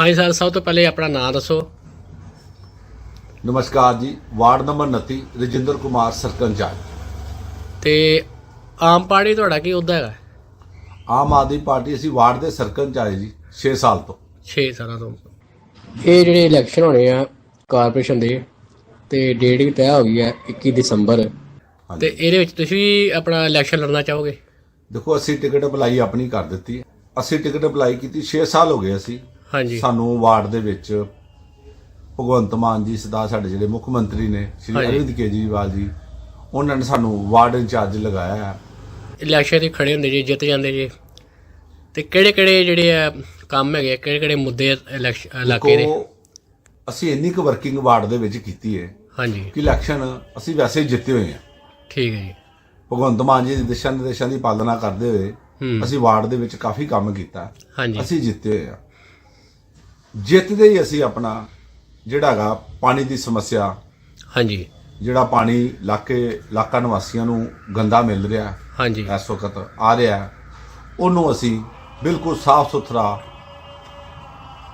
ਹਾਂਜੀ ਸਰ ਸਭ ਤੋਂ ਪਹਿਲੇ ਆਪਣਾ ਨਾਮ ਦੱਸੋ। ਨਮਸਕਾਰ ਜੀ ਵਾਰਡ ਨੰਬਰ 29 ਰਜਿੰਦਰ ਕੁਮਾਰ ਸਰਪੰਚ ਆ ਤੇ ਆਮ ਪਾਰਟੀ ਤੁਹਾਡਾ ਕੀ ਅਹੁਦਾ ਹੈਗਾ? ਆਮ ਆਦਮੀ ਪਾਰਟੀ ਅਸੀਂ ਵਾਰਡ ਦੇ ਸਰਪੰਚ ਆਏ ਜੀ 6 ਸਾਲ ਤੋਂ। 6 ਸਾਲਾਂ ਤੋਂ। ਇਹ ਜਿਹੜੇ ਇਲੈਕਸ਼ਨ ਹੋਣੇ ਆ ਕਾਰਪੋਰੇਸ਼ਨ ਦੇ ਤੇ ਡੇਟ ਵੀ ਤੈਅ ਹੋ ਗਈ ਹੈ 21 ਦਸੰਬਰ। ਤੇ ਇਹਦੇ ਵਿੱਚ ਤੁਸੀਂ ਵੀ ਆਪਣਾ ਇਲੈਕਸ਼ਨ ਲੜਨਾ ਚਾਹੋਗੇ? ਦੇਖੋ ਅਸੀਂ ਟਿਕਟ ਅਪਲਾਈ ਆਪਣੀ ਕਰ ਦਿੱਤੀ ਹੈ। ਅਸੀਂ ਟਿਕਟ ਅਪਲਾਈ ਕੀਤੀ 6 ਸਾਲ ਹੋ ਗਏ ਅਸੀਂ। ਹਾਂਜੀ। ਸਾਨੂੰ ਵਾਰਡ ਦੇ ਵਿੱਚ ਭਗਵੰਤ ਮਾਨ ਜੀ ਸਰਦਾਰ ਸਾਡੇ ਜਿਹੜੇ ਮੁੱਖ ਮੰਤਰੀ ਨੇ ਸ਼੍ਰੀ। ਅਰਵਿੰਦ ਕੇਜਰੀਵਾਲ ਜੀ ਉਹਨਾਂ ਨੇ ਸਾਨੂੰ ਵਾਰਡ ਇੰਚਾਰਜ ਲਗਾਇਆ ਹੈ। ਇਲੈਕਸ਼ਨ ਤੇ ਖੜੇ ਹੁੰਦੇ ਜੀ ਜਿੱਤ ਜਾਂਦੇ ਜੀ। ਤੇ ਕਿਹੜੇ ਕਿਹੜੇ ਜਿਹੜੇ ਆ ਕੰਮ ਹੈਗੇ ਕਿਹੜੇ ਕਿਹੜੇ ਮੁੱਦੇ ਆ ਇਲੈਕਸ਼ਨ ਇਲਾਕੇ ਦੇ? ਅਸੀਂ ਇੰਨੀ ਕੁ ਵਰਕਿੰਗ ਵਾਰਡ ਦੇ ਵਿੱਚ ਕੀਤੀ ਹੈ ਹਾਂਜੀ। ਕਿ ਇਲੈਕਸ਼ਨ ਅਸੀਂ ਵੈਸੇ ਹੀ ਜਿੱਤੇ ਹੋਏ ਹਾਂ। ਠੀਕ ਹੈ ਜੀ। ਭਗਵੰਤ ਮਾਨ ਜੀ ਦੇ ਦਿਸ਼ਾ ਨਿਰਦੇਸ਼ਾਂ ਦੀ ਪਾਲਣਾ ਕਰਦੇ ਹੋਏ ਅਸੀਂ ਵਾਰਡ ਦੇ ਵਿੱਚ ਕਾਫੀ ਕੰਮ ਕੀਤਾ। ਹਾਂਜੀ। ਅਸੀਂ ਜਿੱਤੇ ਹੋਏ ਆ ਜਿੱਤਦੇ ਹੀ ਅਸੀਂ ਆਪਣਾ ਜਿਹੜਾ ਹੈਗਾ ਪਾਣੀ ਦੀ ਸਮੱਸਿਆ ਹਾਂਜੀ। ਜਿਹੜਾ ਪਾਣੀ ਇਲਾਕੇ ਇਲਾਕਾ ਨਿਵਾਸੀਆਂ ਨੂੰ ਗੰਦਾ ਮਿਲ ਰਿਹਾ ਹਾਂਜੀ। ਇਸ ਵਕਤ ਆ ਰਿਹਾ ਉਹਨੂੰ ਅਸੀਂ ਬਿਲਕੁਲ ਸਾਫ਼ ਸੁਥਰਾ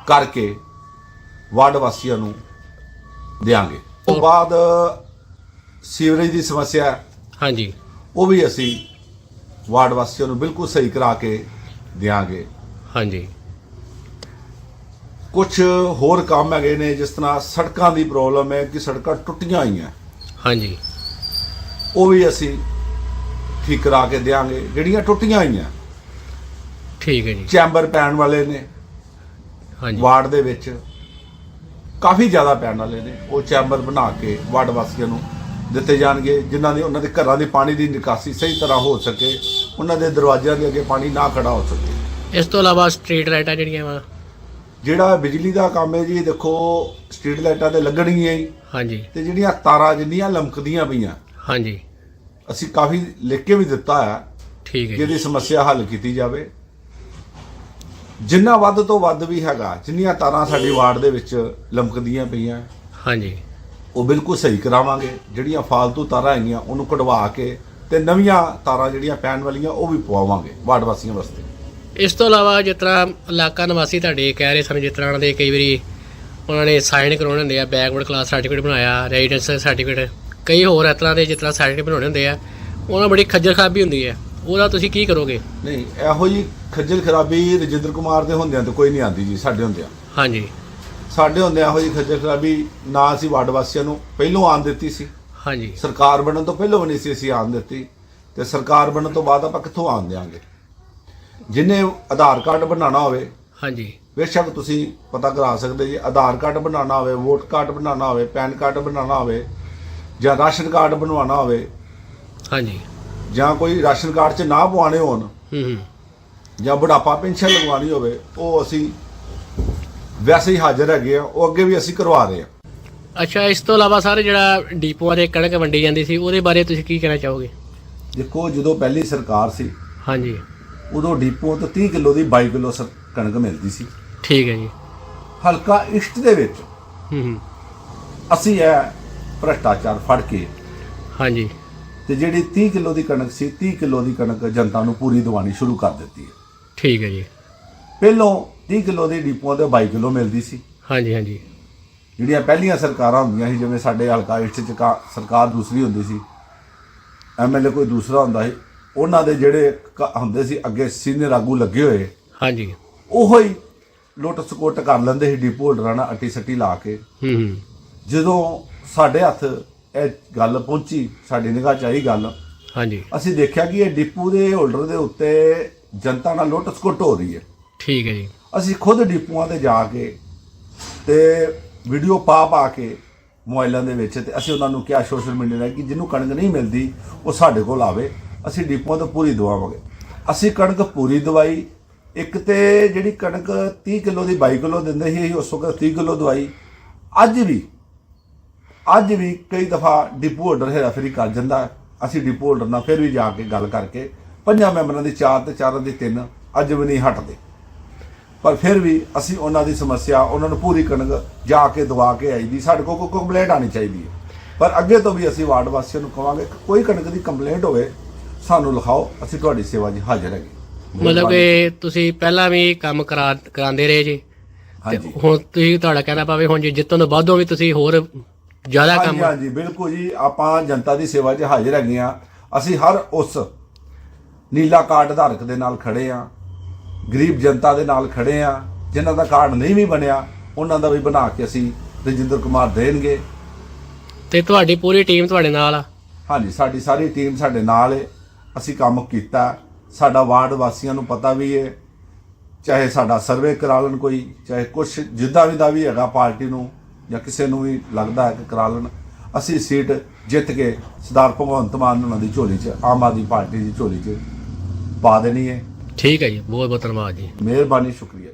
ਕਰਕੇ ਵਾਰਡ ਵਾਸੀਆਂ ਨੂੰ ਦੇਾਂਗੇ ਉਸ ਤੋਂ ਬਾਅਦ ਸੀਵਰੇਜ ਦੀ ਸਮੱਸਿਆ ਹਾਂਜੀ। ਉਹ ਵੀ ਅਸੀਂ ਵਾਰਡ ਵਾਸੀਆਂ ਨੂੰ ਬਿਲਕੁਲ ਸਹੀ ਕਰਾ ਕੇ ਦੇਾਂਗੇ ਹਾਂਜੀ। ਕੁਝ ਹੋਰ ਕੰਮ ਹੈਗੇ ਨੇ ਜਿਸ ਤਰ੍ਹਾਂ ਸੜਕਾਂ ਦੀ ਪ੍ਰੋਬਲਮ ਹੈ ਕਿ ਸੜਕਾਂ ਟੁੱਟੀਆਂ ਹੋਈਆਂ। ਹਾਂਜੀ। ਉਹ ਵੀ ਅਸੀਂ ਠੀਕ ਕਰਾ ਕੇ ਦੇਾਂਗੇ ਜਿਹੜੀਆਂ ਟੁੱਟੀਆਂ ਹੋਈਆਂ। ਠੀਕ ਹੈ ਜੀ। ਚੈਂਬਰ ਪੈਣ ਵਾਲੇ ਨੇ ਹਾਂਜੀ। ਵਾਰਡ ਦੇ ਵਿੱਚ। ਕਾਫੀ ਜ਼ਿਆਦਾ ਪੈਣ ਵਾਲੇ ਨੇ ਉਹ ਚੈਂਬਰ ਬਣਾ ਕੇ ਵਾਰਡ ਵਾਸੀਆਂ ਨੂੰ ਦਿੱਤੇ ਜਾਣਗੇ ਜਿਨ੍ਹਾਂ ਦੇ ਉਹਨਾਂ ਦੇ ਘਰਾਂ ਦੇ ਪਾਣੀ ਦੀ ਨਿਕਾਸੀ ਸਹੀ ਤਰ੍ਹਾਂ ਹੋ ਸਕੇ ਉਹਨਾਂ ਦੇ ਦਰਵਾਜ਼ਿਆਂ ਦੇ ਅੱਗੇ ਪਾਣੀ ਨਾ ਖੜਾ ਹੋ ਸਕੇ। ਇਸ ਤੋਂ ਇਲਾਵਾ ਸਟਰੀਟ ਲਾਈਟਾਂ ਜਿਹੜੀਆਂ ਵਾ ਜਿਹੜਾ ਬਿਜਲੀ ਦਾ ਕੰਮ ਹੈ ਜੀ ਦੇਖੋ ਸਟਰੀਟ ਲਾਈਟਾਂ ਤੇ ਲੱਗਣਗੀਆਂ ਹੀ ਹਾਂਜੀ। ਤੇ ਜਿਹੜੀਆਂ ਤਾਰਾਂ ਜਿੰਨੀਆਂ ਲਮਕਦੀਆਂ ਪਈਆਂ ਹਾਂਜੀ। ਅਸੀਂ ਕਾਫੀ ਲਿਖ ਕੇ ਵੀ ਦਿੱਤਾ ਹੈ ਠੀਕ ਹੈ ਕਿ ਜੀ। ਇਹਦੀ ਸਮੱਸਿਆ ਹੱਲ ਕੀਤੀ ਜਾਵੇ। ਜਿੰਨਾ ਵੱਧ ਤੋਂ ਵੱਧ ਵੀ ਹੈਗਾ ਜਿੰਨੀਆਂ ਤਾਰਾਂ ਸਾਡੀ ਵਾਰਡ ਦੇ ਵਿੱਚ ਲਮਕਦੀਆਂ ਪਈਆਂ ਹਾਂਜੀ। ਉਹ ਬਿਲਕੁਲ ਸਹੀ ਕਰਾਵਾਂਗੇ। ਜਿਹੜੀਆਂ ਫਾਲਤੂ ਤਾਰਾਂ ਹੈਗੀਆਂ ਉਹਨੂੰ ਕਢਵਾ ਕੇ ਤੇ ਨਵੀਆਂ ਤਾਰਾਂ ਜਿਹੜੀਆਂ ਪੈਣ ਵਾਲੀਆਂ ਉਹ ਵੀ ਪਵਾਵਾਂਗੇ ਵਾਰਡ ਵਾਸੀਆਂ ਵਾਸਤੇ। ਇਸ ਤੋਂ ਇਲਾਵਾ ਜਿਸ ਤਰ੍ਹਾਂ ਇਲਾਕਾ ਨਿਵਾਸੀ ਤੁਹਾਡੇ ਕਹਿ ਰਹੇ ਸਨ ਜਿਸ ਤਰ੍ਹਾਂ ਦੇ ਕਈ ਵਾਰੀ ਉਹਨਾਂ ਨੇ ਸਾਈਨ ਕਰਾਉਣੇ ਹੁੰਦੇ ਆ ਬੈਕਵਰਡ ਕਲਾਸ ਸਰਟੀਫਿਕੇਟ ਬਣਾਇਆ ਰੈਜ਼ੀਡੈਂਸ ਸਰਟੀਫਿਕੇਟ ਕਈ ਹੋਰ ਇਸ ਤਰ੍ਹਾਂ ਦੇ ਜਿਸ ਤਰ੍ਹਾਂ ਸਰਟੀਫਿਕੇਟ ਬਣਾਉਣੇ ਹੁੰਦੇ ਆ ਉਹਨਾਂ ਬੜੀ ਖੱਜਲ ਖਰਾਬੀ ਹੁੰਦੀ ਹੈ। ਉਹਦਾ ਤੁਸੀਂ ਕੀ ਕਰੋਗੇ? ਨਹੀਂ ਇਹੋ ਜੀ ਖੱਜਲ ਖਰਾਬੀ ਰਜਿੰਦਰ ਕੁਮਾਰ ਦੇ ਹੁੰਦਿਆਂ ਤਾਂ ਕੋਈ ਨਹੀਂ ਆਉਂਦੀ ਜੀ ਸਾਡੇ ਹੁੰਦਿਆਂ। ਹਾਂਜੀ। ਸਾਡੇ ਹੁੰਦਿਆਂ ਇਹੋ ਜੀ ਖੱਜਲ ਖਰਾਬੀ ਨਾ ਅਸੀਂ ਵਾਰਡ ਵਾਸੀਆਂ ਨੂੰ ਪਹਿਲੋਂ ਆਣ ਦਿੱਤੀ ਸੀ। ਹਾਂਜੀ। ਸਰਕਾਰ ਬਣਨ ਤੋਂ ਪਹਿਲਾਂ ਵੀ ਨਹੀਂ ਸੀ ਅਸੀਂ ਆਣ ਦਿੱਤੀ। ਤੇ ਸਰਕਾਰ ਬਣਨ ਤੋਂ ਬਾਅਦ ਆਪਾਂ ਕਿੱਥੋਂ ਆਣ ਦਿਆਂਗੇ? ਜਿਨੇ ਆਧਾਰ ਕਾਰਡ ਬਣਾਉਣਾ ਹੋਵੇ ਹਾਂਜੀ। ਬੇਸ਼ੱਕ ਤੁਸੀਂ ਪਤਾ ਕਰਾ ਸਕਦੇ ਜੀ ਆਧਾਰ ਕਾਰਡ ਬਣਾਉਣਾ ਹੋਵੇ ਵੋਟ ਕਾਰਡ ਬਣਾਉਣਾ ਹੋਵੇ ਪੈਨ ਕਾਰਡ ਬਣਾਉਣਾ ਹੋਵੇ ਜਾਂ ਰਾਸ਼ਨ ਕਾਰਡ ਬਣਵਾਉਣਾ ਹੋਵੇ ਹਾਂਜੀ। ਜਾਂ ਕੋਈ ਰਾਸ਼ਨ ਕਾਰਡ 'ਚ ਨਾ ਪਵਾਉਣੇ ਹੋਣ ਹੂੰ ਹੂੰ। ਜਾਂ ਬੁਢਾਪਾ ਪੈਨਸ਼ਨ ਲਗਵਾਉਣੀ ਹੋਵੇ ਉਹ ਅਸੀਂ ਵੈਸੇ ਹੀ ਹਾਜ਼ਰ ਹੈਗੇ ਆ ਉਹ ਅੱਗੇ ਵੀ ਅਸੀਂ ਕਰਵਾ ਰਹੇ ਹਾਂ ਅੱਛਾ ਇਸ ਤੋਂ ਇਲਾਵਾ ਸਾਰੇ ਜਿਹੜਾ ਡੀਪੂਆਂ ਦੇ ਕਣਕ ਵੰਡੀ ਜਾਂਦੀ ਸੀ ਉਹਦੇ ਬਾਰੇ ਤੁਸੀਂ ਕੀ ਕਹਿਣਾ ਚਾਹੋਗੇ? ਦੇਖੋ ਜਦੋਂ ਪਹਿਲੀ ਸਰਕਾਰ ਸੀ ਹਾਂਜੀ। ਉਦੋਂ ਡੀਪੋ ਤੋਂ 30 ਕਿਲੋ ਦੀ 22 ਕਿਲੋ ਸਰ- ਕਣਕ ਮਿਲਦੀ ਸੀ। ਠੀਕ ਹੈ ਜੀ। ਹਲਕਾ ਇਸ਼ਟ ਦੇ ਵਿੱਚ ਹੂੰ ਹੂੰ। ਅਸੀਂ ਇਹ ਭ੍ਰਸ਼ਟਾਚਾਰ ਫੜ ਕੇ ਹਾਂਜੀ। ਤੇ ਜਿਹੜੀ 30 ਕਿਲੋ ਦੀ ਕਣਕ ਸੀ 30 ਕਿਲੋ ਦੀ ਕਣਕ ਜਨਤਾ ਨੂੰ ਪੂਰੀ ਦਿਵਾਣੀ ਸ਼ੁਰੂ ਕਰ ਦਿੱਤੀ ਹੈ। ਠੀਕ ਹੈ ਜੀ। ਪਹਿਲੋਂ 30 ਕਿਲੋ ਦੀ ਡੀਪੂਆਂ ਤੇ 22 ਕਿਲੋ ਮਿਲਦੀ ਸੀ। ਹਾਂਜੀ ਹਾਂਜੀ। ਜਿਹੜੀਆਂ ਪਹਿਲੀਆਂ ਸਰਕਾਰਾਂ ਹੁੰਦੀਆਂ ਸੀ ਜਿਵੇਂ ਸਾਡੇ ਹਲਕਾ ਇਸ਼ਟ ਚ ਸਰਕਾਰ ਦੂਸਰੀ ਹੁੰਦੀ ਸੀ। ਐਮਐਲਏ ਕੋਈ ਦੂਸਰਾ ਹੁੰਦਾ ਸੀ। ਉਹਨਾਂ ਦੇ ਜਿਹੜੇ ਕ- ਹੁੰਦੇ ਸੀ ਅੱਗੇ ਸੀਨੀਅਰ ਆਗੂ ਲੱਗੇ ਹੋਏ ਹਾਂਜੀ। ਉਹੋ ਹੀ ਲੁੱਟ ਸਕੁੱਟ ਕਰ ਲੈਂਦੇ ਸੀ ਡੀਪੂ ਹੋਲਡਰਾਂ ਨਾਲ ਅੱਟੀ ਸੱਟੀ ਲਾ ਕੇ। ਹੂੰ ਹੂੰ। ਜਦੋਂ ਸਾਡੇ ਹੱਥ ਇਹ ਗੱਲ ਪਹੁੰਚੀ ਸਾਡੀ ਨਿਗਾਹ ਚ ਆਈ ਗੱਲ ਹਾਂਜੀ। ਅਸੀਂ ਦੇਖਿਆ ਕਿ ਇਹ ਡਿਪੂ ਦੇ ਹੋਲਡਰ ਦੇ ਉੱਤੇ ਜਨਤਾ ਨਾਲ ਲੁੱਟ ਸਕੁੱਟ ਹੋ ਰਹੀ ਹੈ। ਠੀਕ ਹੈ ਜੀ। ਅਸੀਂ ਖੁਦ ਡਿਪੂਆਂ ਤੇ ਜਾ ਕੇ ਤੇ ਵੀਡੀਓ ਪਾ ਪਾ ਕੇ ਮੋਬਾਈਲਾਂ ਦੇ ਵਿੱਚ ਤੇ ਅਸੀਂ ਉਹਨਾਂ ਨੂੰ ਕਿਹਾ ਸੋਸ਼ਲ ਮੀਡੀਆ ਤੇ ਕਿ ਜਿਹਨੂੰ ਕਣਕ ਨਹੀਂ ਮਿਲਦੀ ਉਹ ਸਾਡੇ ਕੋਲ ਆਵੇ। ਅਸੀਂ ਡਿਪੂਆਂ ਤੋਂ ਪੂਰੀ ਦਵਾਵਾਂਗੇ। ਅਸੀਂ ਕਣਕ ਪੂਰੀ ਦਵਾਈ, ਇੱਕ ਤੇ ਜਿਹੜੀ ਕਣਕ 30 ਕਿਲੋ ਦੀ 22 ਕਿਲੋ ਦਿੰਦੇ ਸੀ, ਅਸੀਂ ਉਸ ਵਕਤ 30 ਕਿਲੋ ਦਵਾਈ। ਅੱਜ ਵੀ ਅੱਜ ਵੀ ਕਈ ਦਫਾ ਡਿਪੂ ਹੋਲਡਰ ਹੇਰਾਫੇਰੀ ਕਰ ਜਾਂਦਾ ਹੈ। ਅਸੀਂ ਡਿਪੂ ਹੋਲਡਰ ਨਾਲ ਫਿਰ ਵੀ ਜਾ ਕੇ ਗੱਲ ਕਰਕੇ ਪੰਜਾਂ ਮੈਂਬਰਾਂ ਦੀ ਚਾਰ ਤੇ ਚਾਰਾਂ ਦੀ ਤਿੰਨ ਅੱਜ ਵੀ ਨਹੀਂ ਹਟਦੇ। ਪਰ ਫਿਰ ਵੀ ਅਸੀਂ ਉਹਨਾਂ ਦੀ ਸਮੱਸਿਆ, ਉਹਨਾਂ ਨੂੰ ਪੂਰੀ ਕਣਕ ਜਾ ਕੇ ਦਵਾ ਕੇ ਆਈ ਦੀ। ਸਾਡੇ ਕੋਲ ਕੋਈ ਕੰਪਲੇਂਟ ਆਣੀ ਚਾਹੀਦੀ ਹੈ। ਪਰ ਅੱਗੇ ਤੋਂ ਵੀ ਅਸੀਂ ਵਾਰਡ ਵਾਸੀਆਂ ਨੂੰ ਕਵਾਂਗੇ, ਕੋਈ ਕਣਕ ਦੀ ਕੰਪਲੇਂਟ ਹੋਵੇ ਸਾਨੂੰ ਲਿਖਾਓ ਅਸੀਂ ਤੁਹਾਡੀ ਸੇਵਾ 'ਚ ਹਾਜ਼ਰ ਹੈਗੇ। ਮਤਲਬ ਕਿ ਤੁਸੀਂ ਪਹਿਲਾਂ ਵੀ ਕੰਮ ਕਰਾ ਕਰਾਉਂਦੇ ਰਹੇ ਜੀ। ਹਾਂਜੀ। ਹੁਣ ਤੁਸੀਂ ਤੁਹਾਡਾ ਕਹਿਣਾ ਪਾਵੇ ਹੁਣ ਜੇ ਜਿੱਤੋਂ ਤੋਂ ਬਾਅਦੋਂ ਵੀ ਤੁਸੀਂ ਹੋਰ ਜ਼ਿਆਦਾ ਹਾਂਜੀ ਕੰਮ ਹਾਂਜੀ ਬਿਲਕੁਲ ਜੀ। ਆਪਾਂ ਜਨਤਾ ਦੀ ਸੇਵਾ 'ਚ ਹਾਜ਼ਰ ਹੈਗੇ ਆ ਅਸੀਂ ਹਰ ਉਸ ਨੀਲਾ ਕਾਰਡ ਧਾਰਕ ਦੇ ਨਾਲ ਖੜੇ ਆ ਗਰੀਬ ਜਨਤਾ ਦੇ ਨਾਲ ਖੜੇ ਆ ਜਿਨ੍ਹਾਂ ਦਾ ਕਾਰਡ ਨਹੀਂ ਵੀ ਬਣਿਆ ਉਹਨਾਂ ਦਾ ਵੀ ਬਣਾ ਕੇ ਅਸੀਂ ਰਜਿੰਦਰ ਕੁਮਾਰ ਦੇਣਗੇ। ਤੇ ਤੁਹਾਡੀ ਪੂਰੀ ਟੀਮ ਤੁਹਾਡੇ ਨਾਲ ਆ। ਹਾਂਜੀ ਸਾਡੀ ਸਾਰੀ ਟੀਮ ਸਾਡੇ ਨਾਲ ਹੈ ਅਸੀਂ ਕੰਮ ਕੀਤਾ। ਸਾਡਾ ਵਾਰਡ ਵਾਸੀਆਂ ਨੂੰ ਪਤਾ ਵੀ ਹੈ ਚਾਹੇ ਸਾਡਾ ਸਰਵੇ ਕਰਾ ਲੈਣ ਕੋਈ ਚਾਹੇ ਕੁਝ ਜਿੱਦਾਂ ਵੀ ਦਾ ਵੀ ਹੈਗਾ ਪਾਰਟੀ ਨੂੰ ਜਾਂ ਕਿਸੇ ਨੂੰ ਵੀ ਲੱਗਦਾ ਹੈ ਕਿ ਕਰਾ ਲੈਣ ਅਸੀਂ ਸੀਟ ਜਿੱਤ ਕੇ ਸਰਦਾਰ ਭਗਵੰਤ ਮਾਨ ਉਹਨਾਂ ਦੀ ਝੋਲੀ 'ਚ ਆਮ ਆਦਮੀ ਪਾਰਟੀ ਦੀ ਝੋਲੀ 'ਚ ਪਾ ਦੇਣੀ ਹੈ ਠੀਕ ਹੈ ਜੀ ਬਹੁਤ ਬਹੁਤ ਧੰਨਵਾਦ ਜੀ। ਮਿਹਰਬਾਨੀ ਸ਼ੁਕਰੀਆ